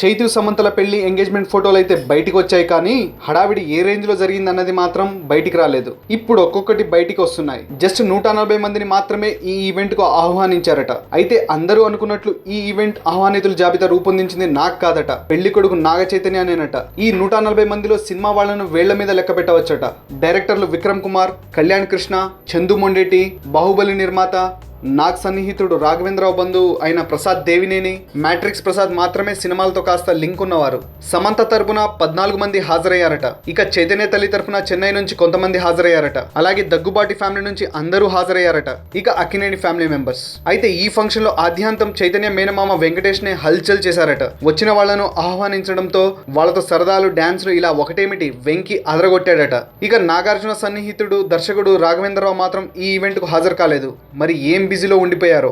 చైతు సమంతల పెళ్ళి ఎంగేజ్మెంట్ ఫోటోలు అయితే బయటికి వచ్చాయి కానీ హడావిడి ఏ రేంజ్లో జరిగిందన్నది మాత్రం బయటికి రాలేదు. ఇప్పుడు ఒక్కొక్కటి బయటికి వస్తున్నాయి. జస్ట్ నూట నలభై మందిని మాత్రమే ఈ ఈవెంట్కు ఆహ్వానించారట. అయితే అందరూ అనుకున్నట్లు ఈ ఈవెంట్ ఆహ్వానితుల జాబితా రూపొందించింది నాకు కాదట. పెళ్ళి కొడుకు నాగ చైతన్యనేనట. ఈ నూట నలభై మందిలో సినిమా వాళ్ళను వేళ్ళ మీద లెక్క పెట్టవచ్చట. డైరెక్టర్లు విక్రమ్ కుమార్ కళ్యాణ్ కృష్ణ చందు మొండేటి బాహుబలి నిర్మాత నాగ్ సన్నిహితుడు రాఘవేంద్రరావు బంధు అయిన ప్రసాద్ దేవినేని మ్యాట్రిక్స్ ప్రసాద్ మాత్రమే సినిమాలతో కాస్త లింక్ ఉన్నవారు. సమంత తరపున పద్నాలుగు మంది హాజరయ్యారట. ఇక చైతన్య తల్లి తరపున చెన్నై నుంచి కొంతమంది హాజరయ్యారట. అలాగే దగ్గుబాటి ఫ్యామిలీ నుంచి అందరూ హాజరయ్యారట. ఇక అక్కినేని ఫ్యామిలీ మెంబర్స్. అయితే ఈ ఫంక్షన్లో ఆద్యాంతం చైతన్య మేనమామ వెంకటేష్ నే హల్చల్ చేశారట. వచ్చిన వాళ్ళను ఆహ్వానించడంతో వాళ్ళతో సరదాలు డాన్సులు ఇలా ఒకటేమిటి వెంకి అదరగొట్టాడట. ఇక నాగార్జున సన్నిహితుడు దర్శకుడు రాఘవేంద్రరావు మాత్రం ఈ ఈవెంట్కు హాజరు కాలేదు. మరి ఏం బిజీలో ఉండిపోయారో?